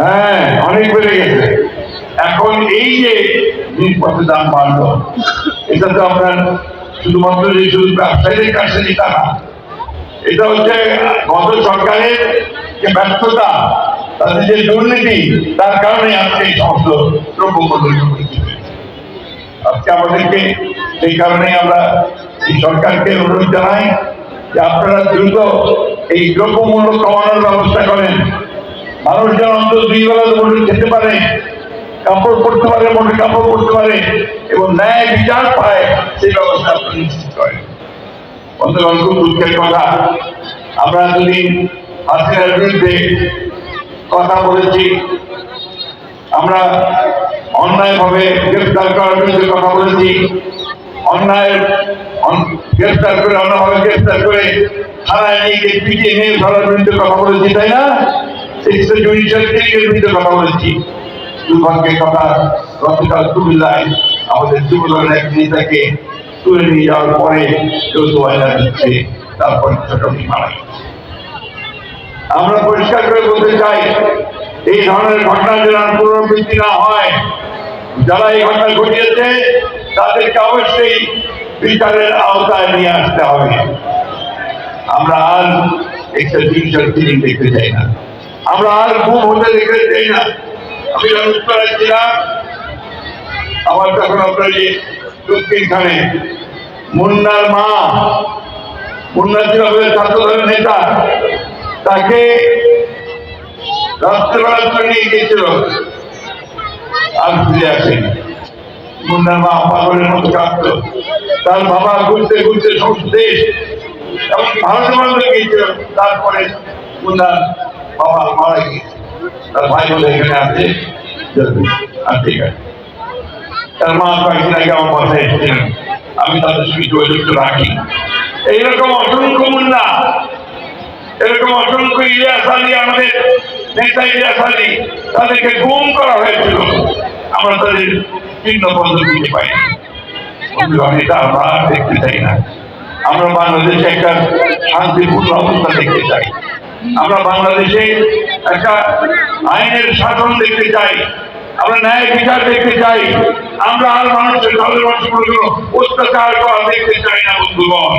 হ্যাঁ অনেক বেড়ে গেছে। এখন এই যে জিনিসপত্রের দাম বাড়লো, এটা তো আপনার শুধুমাত্র যে শুধু ব্যবসায়ীদের কাছে তা না, এটা হচ্ছে গত সরকারের যে ব্যর্থতা তাদের যে দুর্নীতি, তার কারণে আজকে এই সমস্ত দ্রব্যমূল্য আজকে আমাদেরকে সেই কারণে আমরা এই সরকারকে অনুরোধ জানাই যে আপনারা দ্রুত এই দ্রব্যমূল্য কমানোর ব্যবস্থা করেন। মানুষ যেন অন্তত দুই বেলা দুপুরে খেতে পারে, কাপড় পরতে পারে, মোটে কাপড় পরতে পারে, এবং ন্যায় বিচার পায়, সেই ব্যবস্থা আপনি নিশ্চিত করেন। বন্ধুগণ, খুব দুঃখের কথা, আমরা যদি হাসিনার বিরুদ্ধে কথা বলেছি, আমরা অন্যায়ভাবে গ্রেফতার করার বিরুদ্ধে কথা বলেছি অন্যায় অন- গ্রেফতার করে অন্যভাবে গ্রেফতার করে থানায় নিয়ে গিয়ে পিটিয়ে নিয়ে ধরার বিরুদ্ধে কথা বলেছি, তাই না? আমরা পরিষ্কার করে বলতে চাই, এই ধরনের ঘটনা যেন পুনরাবৃত্তি না হয়, যারা এই ঘটনা ঘটিয়েছে, তাদেরকে অবশ্যই বিচারের আওতায় নিয়ে আসতে হবে। আমরা আর একটা ডিজিটাল ফিলিং দেখতে চাই না। আমরা আর ঘুম হতে দেখতে চাই না। আমি যখন ছিলাম, আমার তখন আপনার যে দক্ষিণখানে মুন্নার মা মুন্না ছিল আমাদের ছাত্র নেতা, তাকে রাত্রেবেলা নিয়ে গিয়েছিল। আর ফিরে আসেনি। মুন্নার মা পাগলের মতো কাঁদত তার বাবা ঘুরতে ঘুরতে সমস্ত দেশ ভারতের মধ্যে গিয়েছিল। তারপরে মুন্নার বাবা মারা গিয়েছে। তার ভাই বলে এখানে আছে। ঠিক আছে। তার মা কয়েকদিন আগে আমার পাশে এসেছিলেন। আমি তাদের সঙ্গে যোগাযোগ রাখি। এইরকম অসংখ্য মুন্না, এরকম অসংখ্য ইলিয়াস আলী আমাদের নেতা ইলিয়াস আলী তাদেরকে গুম করা হয়েছিল। আমরা তাদের চিহ্ন দেখতে চাই না। আমরা বাংলাদেশে একটা শান্তিপূর্ণ অবস্থা দেখতে চাই। আমরা বাংলাদেশে একটা আইনের শাসন দেখতে চাই। আমরা ন্যায় বিচার দেখতে চাই। আমরা আর মানুষের দলের মানুষগুলো অত্যাচার করা দেখতে চাই না, বন্ধুগণ।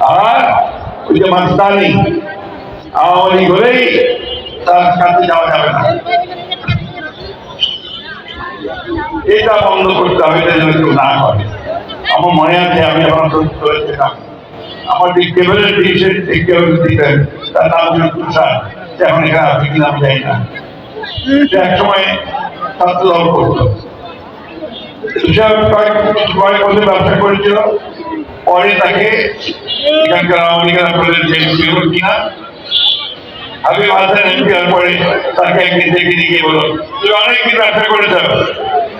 আর ওই যে মাস্তানি, আওয়ামী হলেই তার কাছে যাওয়া যাবে না। এটা বন্ধ করতে হবে এটা কেউ না করে। আমার মনে আছে আমি হয়েছিলাম আমার যে কেবলের দিয়েছেন এই কেবল দিতেন তার নাম ছিল তুষার, সে এখন এখানে আপনি কি নাম যাই না। সে এক সময় ছাত্র দল করতো তুষার কয়েক কয়েক বছর ব্যবসা করেছিল। পরে তাকে এখানকার আওয়ামী লীগের আপনাদের যে কিনা। আমি পরে তাকে একদিন দেখে নিয়ে বলো তুমি অনেক দিন ব্যবসা করেছ।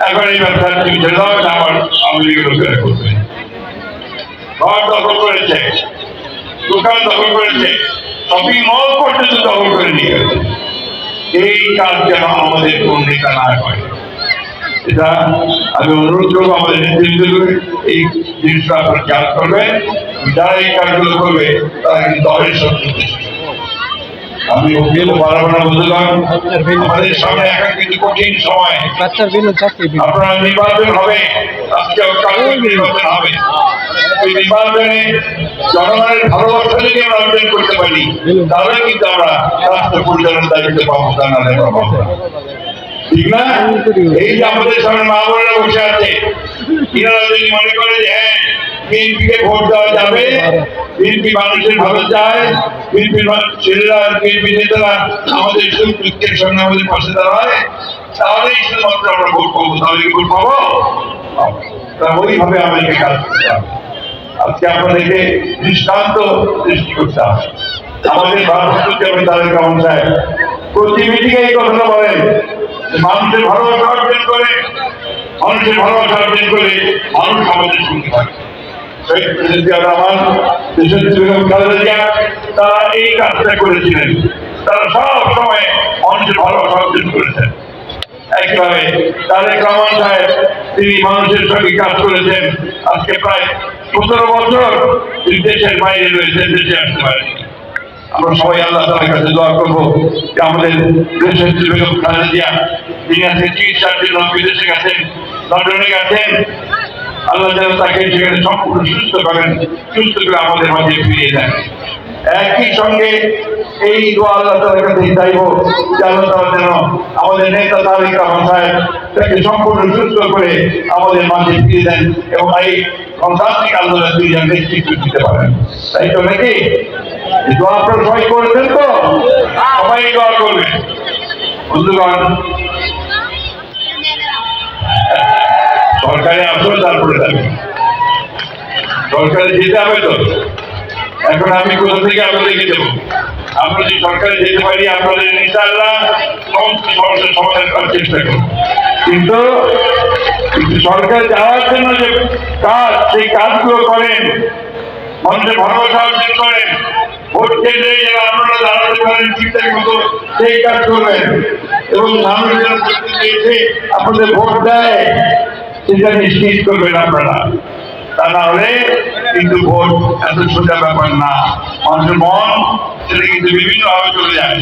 এখন এই ব্যবসা তুমি ছেড়ে দাও আমার আওয়ামী লীগের লোকেরা করবে ঘর দখল করেছে, দোকান দখল করেছে শপিং মল পর্যন্ত দখল করে নিয়ে গেছে। এই কাজ যেন আমাদের কোন নেতা না করে। এটা আমি অনুরোধ করব আমাদের নেতৃত্বকে এই জিনিসটা আপনারা খেয়াল করবেন, যারা এই কাজগুলো করবে, তারা কিন্তু দলের শক্তি আমি বারবার আমাদের সামনে এখন কিন্তু কঠিন সময়। বাচ্চার বিনু চাকরি বিনু আপনারা নির্বাচন হবে আজকে কালকে নির্বাচন হবে। ওই নির্বাচনে জনগণের ভালোবাসা যদি আমরা অর্জন করতে পারি তাহলে কিন্তু আমরা রাষ্ট্র পরিচালনার দায়িত্ব পাবো তা না। ঠিক না? এই যে আমাদের সামনে মা বোনেরা বসে আছে এনারা যদি মনে করে যে হ্যাঁ বিএনপিকে ভোট দেওয়া যাবে, বিএনপি মানুষের ভালো চায়, বিএনপির ছেলেরা বিএনপি নেতারা আমাদের সঙ্গে আমাদের পাশে দাঁড়ায়, তাহলেই আমরা ভোট পাবো, তাহলে ভোট পাবো? তা ওইভাবে আমাদেরকে কাজ করতে আজকে আপনাদেরকে দৃষ্টান্ত সৃষ্টি করতে আমাদের ভারতকে আমি তাদের কেমন চাই প্রতি মিটিংয়ে এই কথাটা বলেন মানুষের ভালোবাসা অর্জন করে, মানুষের ভালোবাসা অর্জন করে মানুষ আমাদের সঙ্গে থাকে। শহীদ তারা এই কাজটা করেছিলেন। তারা সব সময় মানুষের ভালোবাসা অর্জন করেছেন। একইভাবে তারেক রহমান সাহেব, তিনি মানুষের সঙ্গে কাজ করেছেন। আজকে প্রায় সতেরো বছর তিনি দেশের বাইরে রয়েছেন, দেশে আসতে পারেন আমরা সবাই আল্লাহ তালার কাছে দোয়া করব যে আমাদের দেশের বেগম খালেদা জিয়া তিনি আজকে চিকিৎসার জন্য বিদেশে গেছেন, লন্ডনে গেছেন আল্লাহ যেন তাকে সেখানে সম্পূর্ণ সুস্থ করেন, সুস্থ করে আমাদের মাঝে ফিরিয়ে দেন। একই সঙ্গে এই দোয়া আল্লাহ তালার কাছে চাইব যে আল্লাহ তালা যেন আমাদের নেতা তারিক রহমান সাহেব তাকে সম্পূর্ণ সুস্থ করে আমাদের মাঝে ফিরিয়ে দেন এবং এই গণতান্ত্রিক আন্দোলন তিনি যেন নেতৃত্ব দিতে পারেন। তাই তো নাকি? দোয়া আপনারা সবাই করেছেন তো? সবাই দোয়া করবেন। বন্ধুগণ সরকারে আসলে তারপরে যাবে। সরকারে যেতে হবে তো। এখন আমি কোথা থেকে আপনাদেরকে দেবো আমরা যদি সরকারে যেতে পারি আপনাদের ইনশাআল্লাহ সমস্ত সমস্যার করার চেষ্টা করব। কিন্তু সরকার যাওয়ার জন্য যে কাজ, সেই কাজগুলো করেন। মানুষের ভরসা অর্জন করেন। ভোট কেন্দ্রে আপনারা দাঁড়াতে পারেন ঠিকঠাক মতো সেই কাজ করবেন। এবং মানুষ এসে আপনাদের ভোট দেয়। সেটা নিশ্চিত করবেন আপনারা। তা না হলে কিন্তু ভোট এত সোজা ব্যাপার না। মানুষের মন, সেটা কিন্তু বিভিন্ন ভাবে চলে যায়।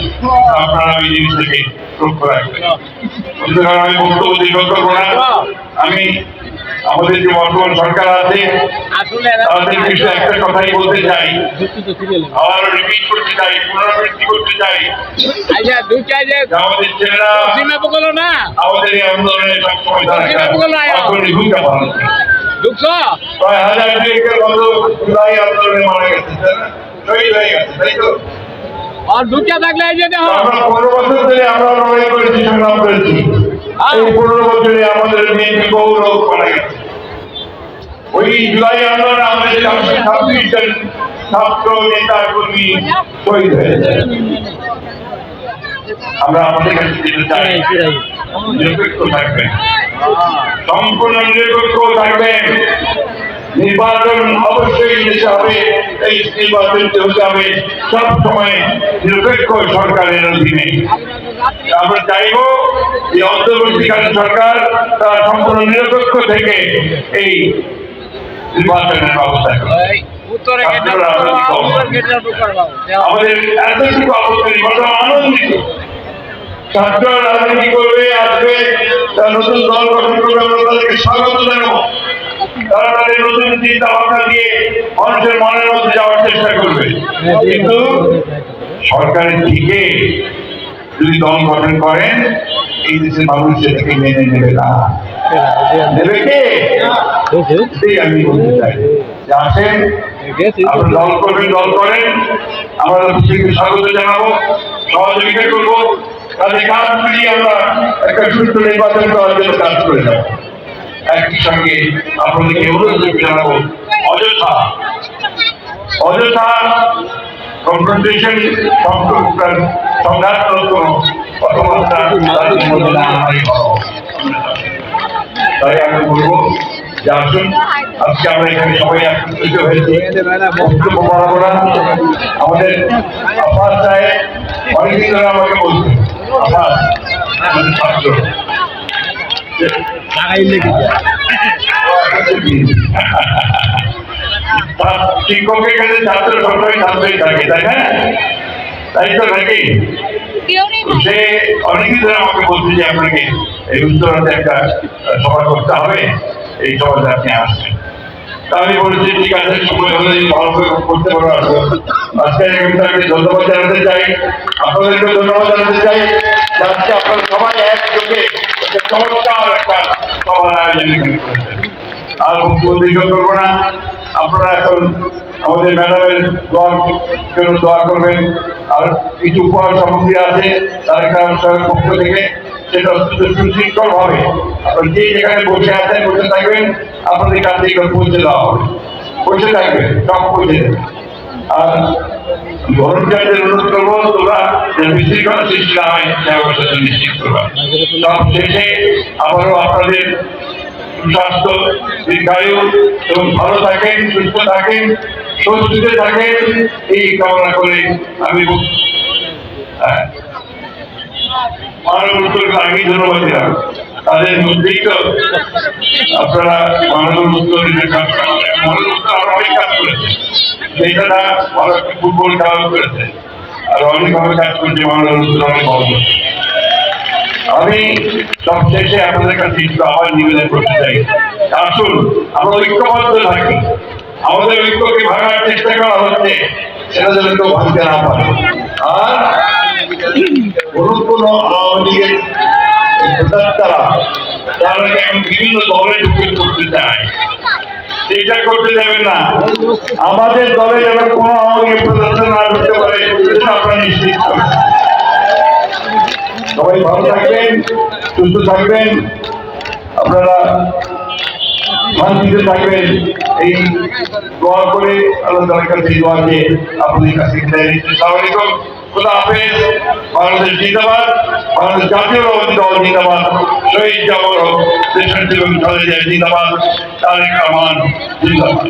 আপনারা ওই জিনিসটাকে লক্ষ্য রাখবেন। সুতরাং আমি বক্তব্য দীর্ঘ করব না। আমি আমাদের যে বর্তমান সরকার আছে তাদের বিষয়ে একটা কথাই বলতে চাই। আবার রিপিট করতে চাই পুনরাবৃত্তি করতে চাই। আচ্ছা আমাদের ছেলেরা না? আমাদের এই আন্দোলনে সবসময় ভূমিকা পালন করে। প্রায় হাজার আন্দোলনে মারা হয়ে গেছে তাই তো? আর দুইটা থাকলে এই যে দেখো। পনেরো বছর ধরে আমরা লড়াই করেছি সংগ্রাম করেছি। এই পনেরো বছরে আমাদের বিএনপি বহু লোক মারা গেছে। ওই জুলাই আন্দোলনে আমাদের চারশো ছাব্বিশ জন ছাত্র নেতা কর্মী শহীদ হয়েছে। আমরা আমাদের কাছে যেতে চাই। নিরপেক্ষ থাকবেন। সম্পূর্ণ নিরপেক্ষ থাকবেন। নির্বাচন অবশ্যই নিতে হবে এই নির্বাচন হতে হবে সব সময় নিরপেক্ষ সরকারের অধীনে। আমরা চাইব যে অন্তর্বর্তীকালীন সরকার তারা সম্পূর্ণ নিরপেক্ষ থেকে এই নির্বাচনের ব্যবস্থা করে আমাদের এতটুকু আপত্তি আনন্দিত। ছাত্র রাজনীতি করবে আসবে তারা নতুন দল গঠন করবে আমরা তাদেরকে স্বাগত জানাব। তাদের নতুন চিন্তা ভাবনা দিয়ে মানুষের মনের মধ্যে যাওয়ার চেষ্টা করবে। কিন্তু সরকারের থেকে যদি দল গঠন করেন, এই দেশের মানুষ সেটাকে মেনে নেবে না। নেবে কে? আমি বলতে চাই। আসেন, আপনি দল করবেন, দল করেন। আমরা সেকে স্বাগত জানাব, সহযোগিতা করব। তাদের কাজ মিলিয়ে আমরা একটা সুস্থ নির্বাচন করার জন্য কাজ করে যাব। একই সঙ্গে আপনাদেরকে অনুরোধ জানাব, অযথা অযথা কনফ্রন্টেশন সংঘাত কোনো কথাবার্তা তাই আমি বলব, যে আসুন, আজকে আমরা এখানে সবাই একত্রিত হয়েছি। বক্তব্য বাড়াবো না। আমাদের আব্বাস সাহেব অনেকদিন ধরে আমাকে বলছে আব্বাস আমাদের ছাত্র। তার শিক্ষকের কাছে ছাত্র সবসময় ছাত্রই থাকে তাই না? তাই তো নাকি? সে অনেকদিন ধরে আমাকে বলছে যে আপনাকে এই উত্তরাতে একটা সভা করতে হবে। এই সভাতে আপনি আসবেন। আমি বলেছি, ঠিক আছে, সময় হলে করতে আসব আজকে আমি ধন্যবাদ জানাতে চাই। আপনাদেরকে ধন্যবাদ জানাতে চাই। আজকে আপনারা সবাই একযোগে চমৎকার একটা সভার আয়োজন আর দীর্ঘ করব না। আপনারা এখন আমাদের ম্যাডামের দোয়ার জন্য দোয়া করবেন। আর কিছু উপহার সামগ্রী আছে, তার কারণ পক্ষ থেকে সেটা অত্যন্ত সুশৃঙ্খল ভাবে আপনারা যে যেখানে বসে আছেন, বসে থাকবেন, আপনাদের কাছে এগুলো পৌঁছে দেওয়া হবে। বসে থাকবেন, সব পৌঁছে আর ভলেন্টিয়ারদের অনুরোধ করব, তোমরা বিশৃঙ্খলা সৃষ্টি না হয় সে অবস্থা নিশ্চিত করবা। সব শেষে আবারও আপনাদের সুস্বাস্থ্য, দীর্ঘায়ু এবং ভালো থাকেন, সুস্থ থাকেন, স্বস্তিতে থাকেন, এই কামনা করে আমি হ্যাঁ। আগেই ধন্যবাদ দিলাম তাদের মধ্যেই তো আপনারা কাজ করেছে একটা ফুটবল খেলাও করেছে। আর অনেকভাবে কাজ আমি সবশেষে আপনাদের কাছে একটু আবার নিবেদন করতে চাই। আসুন, আমরা ঐক্যবদ্ধ থাকি। আমাদের ঐক্যকে ভাঙার চেষ্টা করা হচ্ছে। সেটা যেন কেউ ভাঙতে না পারে। আর এখন বিভিন্ন দলে ঢুকে করতে চায়। সেটা করতে যাবেন না। আমাদের দলে যেন কোনো লীগের প্রচারতা না ঢুকতে পারে আপনারা নিশ্চিত সবাই ভালো থাকবেন, সুস্থ থাকবেন। আপনারা শান্তিতে থাকবেন। এই দোয়া করে আল্লাহ কাছে এই দোয়াকে আপনাদের কাছে খোদা হাফেজ। বাংলাদেশ জিন্দাবাদ। বাংলাদেশ জাতীয়তাবাদী দল জিন্দাবাদ। শহীদ জামর দেশের জীবন চলে যায় জিন্দাবাদ তারেক রহমান জিন্দাবাদ।